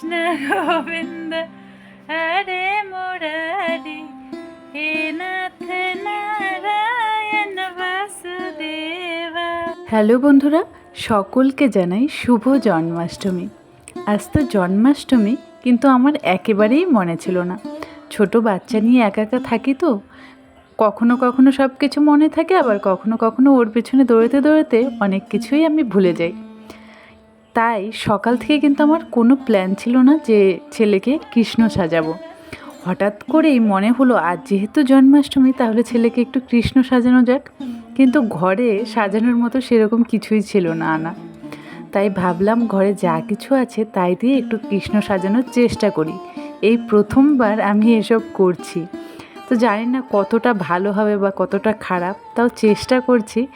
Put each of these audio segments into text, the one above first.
কৃষ্ণ গোবিন্দ, হরে মুরারি। হে নাথ নারায়ণ বাসুদেবা। হ্যালো বন্ধুরা, সকলকে জানাই শুভ জন্মাষ্টমী। আজ তো জন্মাষ্টমী, কিন্তু আমার একেবারেই মনে ছিল না। ছোট বাচ্চা নিয়ে একা একা থাকি তো, কখনো কখনো সব কিছু মনে থাকে, আবার কখনো কখনো ওর পেছনে দৌড়াতে দৌড়াতে অনেক কিছুই আমি ভুলে যাই। তাই সকাল থেকে কিন্তু আমার কোনো প্ল্যান ছিল না যে ছেলেকে কৃষ্ণ সাজাবো। হঠাৎ করেই মনে হলো, আজ যেহেতু জন্মাষ্টমী, তাহলে ছেলেকে একটু কৃষ্ণ সাজানো যাক। কিন্তু ঘরে সাজানোর মতো সেরকম কিছুই ছিল না আনা। তাই ভাবলাম, ঘরে যা কিছু আছে, তাই দিয়ে একটু কৃষ্ণ সাজানোর চেষ্টা করি। এই প্রথমবার আমি এসব করছি। তো জানি না কতটা ভালো হবে বা কতটা খারাপ, তাও চেষ্টা করছি।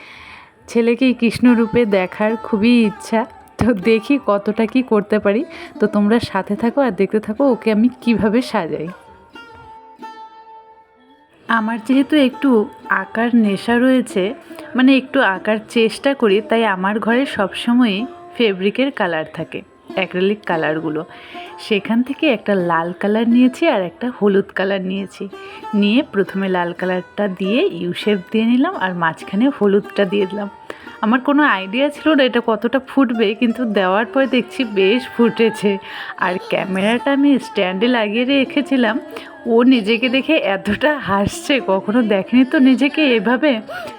ছেলেকে এই কৃষ্ণ দেখার খুবই ইচ্ছা। তো দেখি কতটা কি করতে পারি। তো তোমরা সাথে থাকো আর দেখতে থাকো ওকে আমি কীভাবে সাজাই। আমার যেহেতু একটু আঁকার নেশা রয়েছে মানে একটু আঁকার চেষ্টা করি, তাই আমার ঘরে সবসময়ই ফেব্রিকের কালার থাকে, অ্যাক্রেলিক কালারগুলো। সেখান থেকে একটা লাল কালার নিয়েছি আর একটা হলুদ কালার নিয়েছি। নিয়ে প্রথমে লাল কালারটা দিয়ে ইউ শেপ দিয়ে নিলাম আর মাঝখানে হলুদটা দিয়ে দিলাম। আমার কোনো আইডিয়া ছিল না এটা কতটা ফুটবে, কিন্তু দেওয়ার পরে দেখছি বেশ ফুটেছে। আর ক্যামেরাটা আমি স্ট্যান্ডে লাগিয়ে রেখেছিলাম। ও নিজেকে দেখে এতটা হাসছে, কখনো দেখেনি তো নিজেকে এভাবে।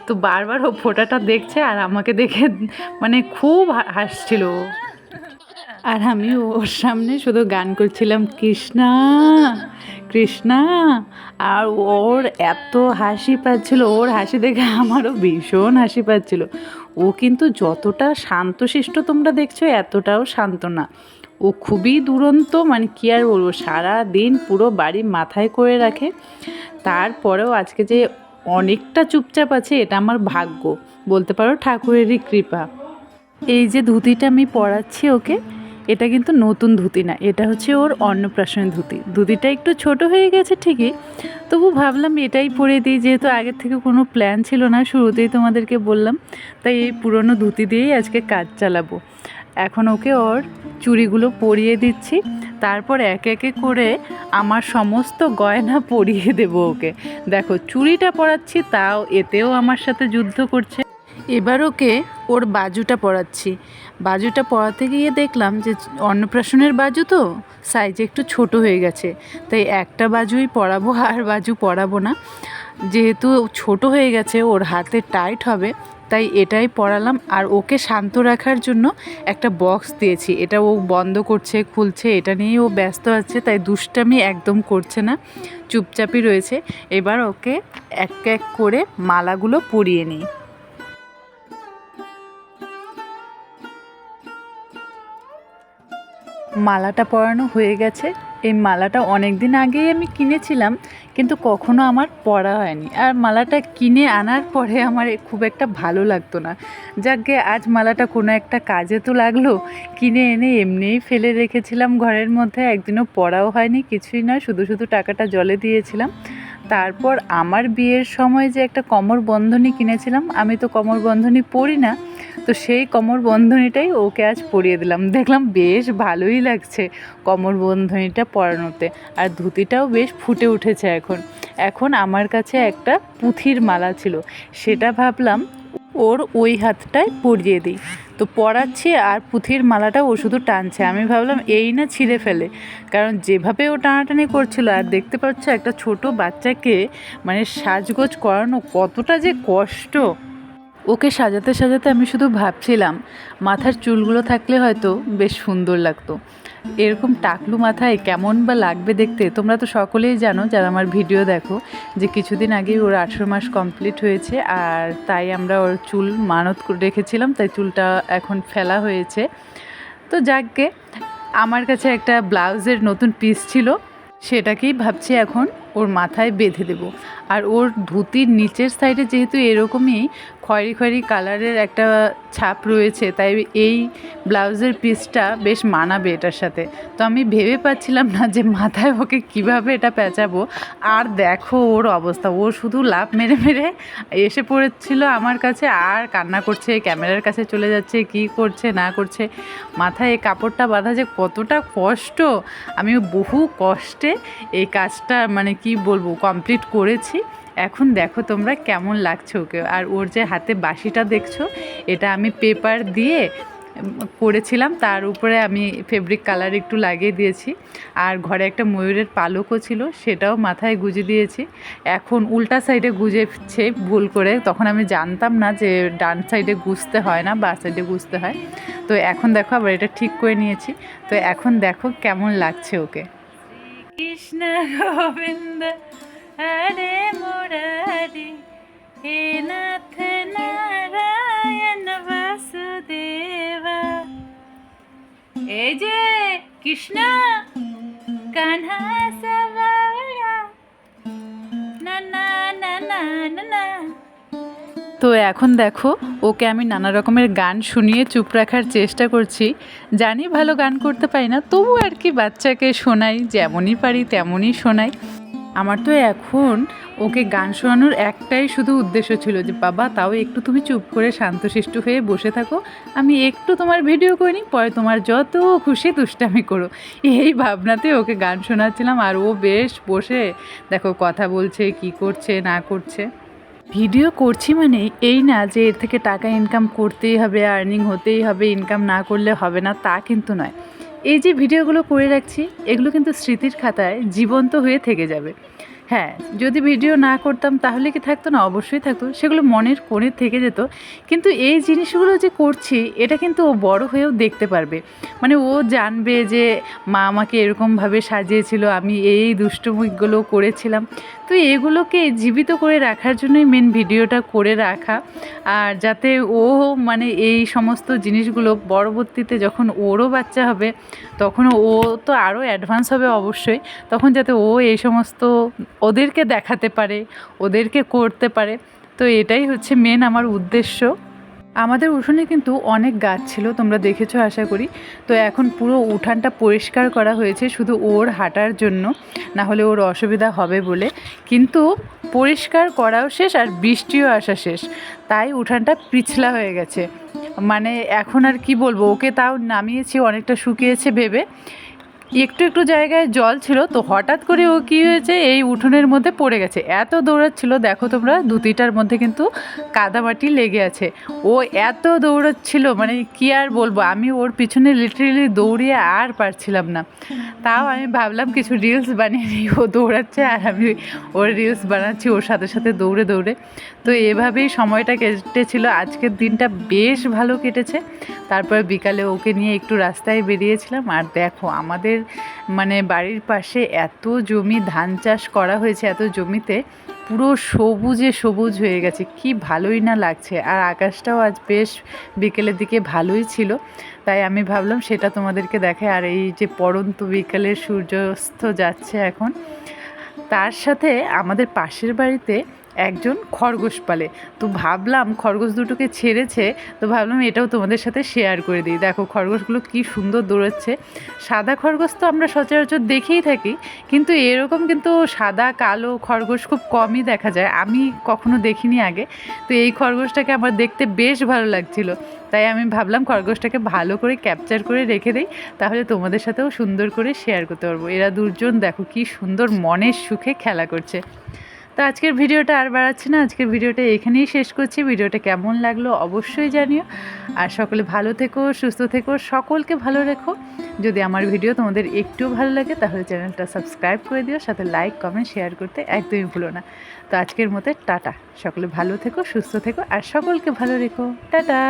তো বারবার ও ফোটাটা দেখছে আর আমাকে দেখে মানে খুব হাসছিল। আর আমি ওর সামনে শুধু গান করছিলাম, কৃষ্ণা কৃষ্ণা। আর ওর এত হাসি পাচ্ছিল, ওর হাসি দেখে আমারও ভীষণ হাসি পাচ্ছিল। ও কিন্তু যতটা শান্তশিষ্ট তোমরা দেখছ, এতটাও শান্ত না ও খুবই দুরন্ত মানে কী আর বলব সারা দিন পুরো বাড়ি মাথায় করে রাখে। তারপরেও আজকে যে অনেকটা চুপচাপ আছে, এটা আমার ভাগ্য। বলতে পারো ঠাকুরেরই কৃপা। এই যে ধুতিটা আমি পরাচ্ছি ওকে এটা কিন্তু নতুন ধুতি না, এটা হচ্ছে ওর অন্নপ্রাশনের ধুতি। ধুতিটা একটু ছোট হয়ে গেছে ঠিকই, তবু ভাবলাম এটাই পরে দিই, যেহেতু আগের থেকে কোনো প্ল্যান ছিল না, শুরুতেই তোমাদেরকে বললাম, তাই এই পুরনো ধুতি দিয়েই আজকে কাজ চালাবো। এখন ওকে ওর চুড়িগুলো পরিয়ে দিচ্ছি, তারপর একে একে করে আমার সমস্ত গয়না পরিয়ে দেবো ওকে। দেখো, চুড়িটা পরাচ্ছি, তাও এতেও আমার সাথে যুদ্ধ করছে। এবার ওকে ওর বাজুটা পরাচ্ছি। বাজুটা পরাতে গিয়ে দেখলাম যে অন্নপ্রাশনের বাজু তো সাইজ একটু ছোট হয়ে গেছে। তাই একটা বাজুই পরাবো আর বাজু পরাবো না। যেহেতু ছোট হয়ে গেছে, ওর হাতে টাইট হবে, তাই এটাই পড়ালাম। আর ওকে শান্ত রাখার জন্য একটা বক্স দিয়েছি। এটা ও বন্ধ করছে, খুলছে, এটা নিয়েই ও ব্যস্ত আছে, তাই দুষ্টামি একদম করছে না। চুপচাপই রয়েছে। এবার ওকে এক এক করে মালাগুলো পরিয়ে নিই। মালাটা পরানো হয়ে গেছে। এই মালাটা অনেক দিন আগেই আমি কিনেছিলাম, কিন্তু কখনো আমার পরা হয়নি। আর মালাটা কিনে আনার পরে আমার খুব একটা ভালো লাগতো না। যাকে আজ মালাটা কোনো একটা কাজে তো লাগল। কিনে এনে এমনিই ফেলে রেখেছিলাম ঘরের মধ্যে। একদিনও পরাও হয়নি, কিছুই না শুধু শুধু টাকাটা জলে দিয়েছিলাম। তারপর আমার বিয়ের সময় যে একটা কমর বন্ধনী কিনেছিলাম, আমি তো কমর বন্ধনী পরি না তো সেই কমর বন্ধনীটাই ওকে আজ পরিয়ে দিলাম। দেখলাম বেশ ভালোই লাগছে কমর বন্ধনীটা পরানোতে। আর ধুতিটাও বেশ ফুটে উঠেছে এখন। এখন আমার কাছে একটা পুঁথির মালা ছিল। সেটা ভাবলাম ওর ওই হাতটায় পরিয়ে দিই। তো পরাচ্ছি আর পুঁথির মালাটা ও শুধু টানছে। আমি ভাবলাম এই না ছিঁড়ে ফেলে। কারণ যেভাবে ও টানাটানি করছিল, আর দেখতে পাচ্ছ একটা ছোট বাচ্চাকে মানে সাজগোজ করানো কতটা যে কষ্ট। ওকে সাজাতে সাজাতে আমি শুধু ভাবছিলাম, মাথার চুলগুলো থাকলে হয়তো বেশ সুন্দর লাগতো। এরকম টাকলু মাথায় কেমন বা লাগবে দেখতে তোমরা তো সকলেই জানো, যারা আমার ভিডিও দেখো, যে কিছুদিন আগেই ওর আঠেরো মাস কমপ্লিট হয়েছে আর তাই আমরা ওর চুল মানত করে রেখেছিলাম, তাই চুলটা এখন ফেলা হয়েছে। তো যাকগে আমার কাছে একটা ব্লাউজের নতুন পিস ছিল। সেটাকেই ভাবছি এখন ওর মাথায় বেঁধে দেব। আর ওর ধুতির নিচের সাইডে যেহেতু এরকমই খয়েরি খয়েরি কালারের একটা ছাপ রয়েছে, তাই এই ব্লাউজের পিসটা বেশ মানাবে এটার সাথে। তো আমি ভেবে পাচ্ছিলাম না যে মাথায় ওকে কীভাবে এটা পেঁচাবো। আর দেখো ওর অবস্থা, ও শুধু লাভ মেরে মেরে এসে পড়েছিল আমার কাছে, আর কান্না করছে, ক্যামেরার কাছে চলে যাচ্ছে, কি করছে, না করছে। মাথায় এই কাপড়টা বাঁধা যে কতটা কষ্ট। আমি বহু কষ্টে এই কাজটা মানে কি বলব কমপ্লিট করেছি। এখন দেখো তোমরা কেমন লাগছে ওকে। আর ওর যে হাতে বাঁশিটা দেখছ, এটা আমি পেপার দিয়ে করেছিলাম, তার উপরে আমি ফেব্রিক কালার একটু লাগিয়ে দিয়েছি। আর ঘরে একটা ময়ূরের পালকও ছিল, সেটাও মাথায় গুজে দিয়েছি। এখন উল্টা সাইডে গুজেছে ভুল করে, তখন আমি জানতাম না যে ডান সাইডে গুজতে হয় না, বা সাইডে গুজতে হয়। তো এখন দেখো আবার এটা ঠিক করে নিয়েছি। তো এখন দেখো কেমন লাগছে ওকে। কৃষ্ণ গোবিন্দ হরে হে নাথ নারায়ণ এই যে কৃষ্ণ, কানহা সবারা না না না না না। তো এখন দেখো, ওকে আমি নানা রকমের গান শুনিয়ে চুপ রাখার চেষ্টা করছি। জানি ভালো গান করতে পারি না, তবু আর কি বাচ্চাকে শোনাই, যেমনই পারি তেমনই শোনাই। আমার তো এখন ওকে গান শোনানোর একটাই শুধু উদ্দেশ্য ছিল যে, বাবা, তাও একটু তুমি চুপ করে শান্তশিষ্ট হয়ে বসে থাকো। আমি একটু তোমার ভিডিও করে নিই পরে তোমার যত খুশি দুষ্টামি করো। এই ভাবনাতে ওকে গান শোনাচ্ছিলাম আর ও বেশ বসে, দেখো, কথা বলছে, কি করছে, না করছে। ভিডিও করছি মানে এই না যে, এর থেকে টাকা ইনকাম করতেই হবে, আর্নিং হতেই হবে, ইনকাম না করলে হবে না, তা কিন্তু নয়। এই যে ভিডিওগুলো করে রাখছি, এগুলো কিন্তু স্মৃতির খাতায় জীবন্ত হয়ে থেকে যাবে। হ্যাঁ যদি ভিডিও না করতাম তাহলে কি থাকতো না? অবশ্যই থাকতো। সেগুলো মনের কোণে থেকে যেত। কিন্তু এই জিনিসগুলো যে করছি, এটা কিন্তু ও বড় হয়েও দেখতে পারবে। মানে ও জানবে যে মা আমাকে এরকমভাবে সাজিয়েছিল, আমি এই দুষ্টুমিগুলো করেছিলাম। তো এগুলোকে জীবিত করে রাখার জন্যই মেন ভিডিওটা করে রাখা। আর যাতে ও মানে এই সমস্ত জিনিসগুলো পরবর্তীতে যখন ওরও বাচ্চা হবে, তখন ও তো আরও অ্যাডভান্স হবে অবশ্যই, তখন যাতে ও এই সমস্ত ওদেরকে দেখাতে পারে, ওদেরকে করতে পারে। তো এটাই হচ্ছে মেন আমার উদ্দেশ্য। আমাদের উঠোনে কিন্তু অনেক গাছ ছিল, তোমরা দেখেছ আশা করি। তো এখন পুরো উঠানটা পরিষ্কার করা হয়েছে শুধু ওর হাঁটার জন্য, না হলে ওর অসুবিধা হবে বলে। কিন্তু পরিষ্কার করাও শেষ আর বৃষ্টিও আসা শেষ, তাই উঠানটা পিছলা হয়ে গেছে। মানে এখন আর কি বলব, ওকে তাও নামিয়েছি, অনেকটা শুকিয়েছে ভেবে। একটু একটু জায়গায় জল ছিল, তো হঠাৎ করে ও কী হয়েছে, এই উঠোনের মধ্যে পড়ে গেছে। এত দৌড়াচ্ছিল, দেখো তোমরা ধুতিটার মধ্যে কিন্তু কাদামাটি লেগে আছে। ও এত দৌড়াচ্ছিল মানে কি আর বলব, আমি ওর পিছনে লিটারেলি দৌড়িয়ে আর পারছিলাম না। তাও আমি ভাবলাম কিছু রিলস বানিয়ে নিই, ও দৌড়াচ্ছে আর আমি ওর রিলস বানাচ্ছি, ওর সাথে সাথে দৌড়ে দৌড়ে। তো এভাবেই সময়টা কেটেছিল, আজকের দিনটা বেশ ভালো কেটেছে। তারপর বিকালে ওকে নিয়ে একটু রাস্তায় বেরিয়েছিলাম, আর দেখো আমাদের মানে বাড়ির পাশে এত জমি ধান চাষ করা হয়েছে, এত জমিতে পুরো সবুজে সবুজ হয়ে গেছে, কি ভালোই না লাগছে। আর আকাশটাও আজ বেশ বিকেলের দিকে ভালোই ছিল, তাই আমি ভাবলাম সেটা তোমাদেরকে দেখে আর এই যে পড়ন্ত বিকেলের সূর্যাস্ত যাচ্ছে এখন, তার সাথে আমাদের পাশের বাড়িতে একজন খরগোশ পালে। তো ভাবলাম খরগোশ দুটোকে ছেড়েছে, তো ভাবলাম এটাও তোমাদের সাথে শেয়ার করে দিই। দেখো খরগোশগুলো কি সুন্দর দৌড়াচ্ছে। সাদা খরগোশ তো আমরা সচরাচর দেখেই থাকি, কিন্তু এরকম কিন্তু সাদা, কালো খরগোশ খুব কমই দেখা যায়। আমি কখনো দেখিনি আগে। তো এই খরগোশটাকে আমার দেখতে বেশ ভালো লাগছিল। তাই আমি ভাবলাম খরগোশটাকে ভালো করে ক্যাপচার করে রেখে দিই। তাহলে তোমাদের সাথেও সুন্দর করে শেয়ার করতে পারব। এরা দুজন দেখো কি সুন্দর মনের সুখে খেলা করছে। তো আজকের ভিডিওটা আর বাড়াচ্ছি না। আজকের ভিডিওটা এখানেই শেষ করছি। ভিডিওটা কেমন লাগল অবশ্যই জানিও। আর সকলে ভালো থেকো, সুস্থ থেকো, সকলকে ভালো রেখো। যদি আমার ভিডিও তোমাদের একটু ভালো লাগে, তাহলে চ্যানেলটা সাবস্ক্রাইব করে দিও। সাথে লাইক, কমেন্ট, শেয়ার করতে একদমই ভুলো না। তো আজকের মতো টাটা। সকলে ভালো থেকো, সুস্থ থেকো, আর সকলকে ভালো রেখো। টাটা!